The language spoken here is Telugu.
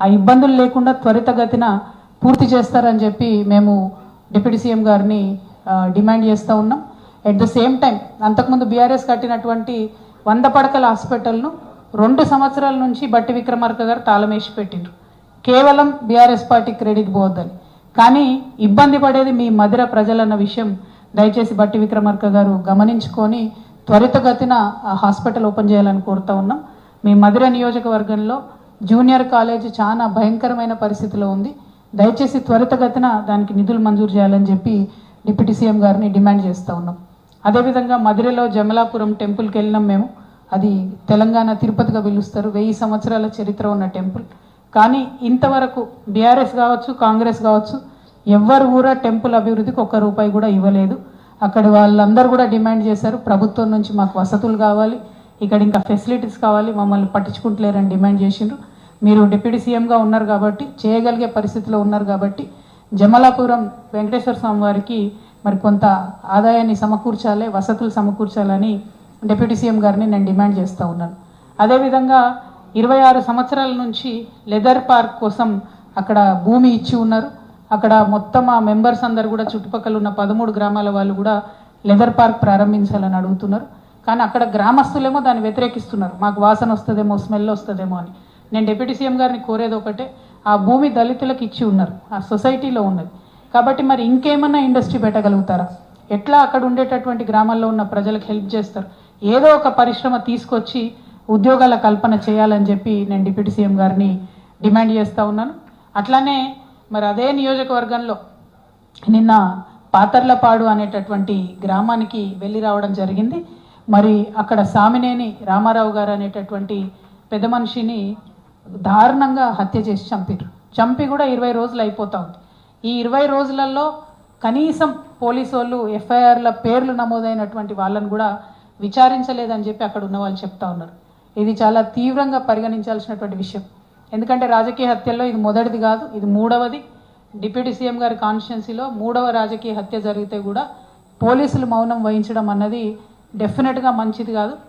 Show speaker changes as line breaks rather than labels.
ఆ ఇబ్బందులు లేకుండా త్వరితగతిన పూర్తి చేస్తారని చెప్పి మేము డిప్యూటీ సీఎం గారిని డిమాండ్ చేస్తూ ఉన్నాం. ఎట్ ద సేమ్ టైం అంతకుముందు బీఆర్ఎస్ కట్టినటువంటి వంద పడకల హాస్పిటల్ను రెండు సంవత్సరాల నుంచి బట్టి విక్రమార్క గారు తాళమేసి పెట్టిండ్రు. కేవలం బీఆర్ఎస్ పార్టీ క్రెడిట్ పోవద్దని. కానీ ఇబ్బంది పడేది మీ మధుర ప్రజలన్న విషయం దయచేసి బట్టి విక్రమార్క గారు గమనించుకొని త్వరితగతిన హాస్పిటల్ ఓపెన్ చేయాలని కోరుతా ఉన్నాం. మీ మధుర నియోజకవర్గంలో జూనియర్ కాలేజ్ చాలా భయంకరమైన పరిస్థితిలో ఉంది. దయచేసి త్వరితగతిన దానికి నిధులు మంజూరు చేయాలని చెప్పి డిప్యూటీ సీఎం గారిని డిమాండ్ చేస్తూ ఉన్నాం. అదేవిధంగా మధురలో జమలాపురం టెంపుల్కి వెళ్ళినాం మేము. అది తెలంగాణ తిరుపతిగా పిలుస్తారు. వెయ్యి సంవత్సరాల చరిత్ర ఉన్న టెంపుల్. కానీ ఇంతవరకు బీఆర్ఎస్ కావచ్చు కాంగ్రెస్ కావచ్చు ఎవ్వరు కూడా టెంపుల్ అభివృద్ధికి ఒక్క రూపాయి కూడా ఇవ్వలేదు. అక్కడ వాళ్ళందరూ కూడా డిమాండ్ చేశారు. ప్రభుత్వం నుంచి మాకు వసతులు కావాలి. ఇక్కడ ఇంకా ఫెసిలిటీస్ కావాలి. మమ్మల్ని పట్టించుకుంటలేరని డిమాండ్ చేసిండ్రు. మీరు డిప్యూటీ సీఎంగా ఉన్నారు కాబట్టి చేయగలిగే పరిస్థితిలో ఉన్నారు కాబట్టి జమలాపురం వెంకటేశ్వర స్వామి వారికి మరి కొంత ఆదాయాన్ని సమకూర్చాలి వసతులు సమకూర్చాలని డిప్యూటీ సీఎం గారిని నేను డిమాండ్ చేస్తూ ఉన్నాను. అదేవిధంగా ఇరవై ఆరు సంవత్సరాల నుంచి లెదర్ పార్క్ కోసం అక్కడ భూమి ఇచ్చి ఉన్నారు. అక్కడ మొత్తం ఆ మెంబర్స్ అందరు కూడా చుట్టుపక్కల ఉన్న పదమూడు గ్రామాల వాళ్ళు కూడా లెదర్ పార్క్ ప్రారంభించాలని అడుగుతున్నారు. కానీ అక్కడ గ్రామస్తులేమో దాన్ని వ్యతిరేకిస్తున్నారు. మాకు వాసన వస్తుందేమో స్మెల్ వస్తుందేమో అని. నేను డిప్యూటీ సీఎం గారిని కోరేది ఒకటే ఆ భూమి దళితులకు ఇచ్చి ఉన్నారు ఆ సొసైటీలో ఉన్నది. కాబట్టి మరి ఇంకేమన్నా ఇండస్ట్రీ పెట్టగలుగుతారా? ఎట్లా అక్కడ ఉండేటటువంటి గ్రామాల్లో ఉన్న ప్రజలకు హెల్ప్ చేస్తారు? ఏదో ఒక పరిశ్రమ తీసుకొచ్చి ఉద్యోగాల కల్పన చేయాలని చెప్పి నేను డిప్యూటీ సీఎం గారిని డిమాండ్ చేస్తూ ఉన్నాను. అట్లానే మరి అదే నియోజకవర్గంలో నిన్న పాతర్లపాడు అనేటటువంటి గ్రామానికి వెళ్ళి రావడం జరిగింది. మరి అక్కడ సామినేని రామారావు గారు అనేటటువంటి పెద్ద మనిషిని దారుణంగా హత్య చేసి చంపారు చంపి కూడా ఇరవై రోజులు అయిపోతూ ఉంది. ఈ ఇరవై రోజులలో కనీసం పోలీసు వాళ్ళు ఎఫ్ఐఆర్ల పేర్లు నమోదైనటువంటి వాళ్ళని కూడా విచారించలేదని చెప్పి అక్కడ ఉన్న వాళ్ళు చెప్తా ఉన్నారు. ఇది చాలా తీవ్రంగా పరిగణించాల్సినటువంటి విషయం. ఎందుకంటే రాజకీయ హత్యల్లో ఇది మొదటిది కాదు ఇది మూడవది. డిప్యూటీ సీఎం గారి కాన్స్టిట్యున్సీలో మూడవ రాజకీయ హత్య జరిగితే కూడా పోలీసులు మౌనం వహించడం అన్నది డెఫినెట్గా మంచిది కాదు.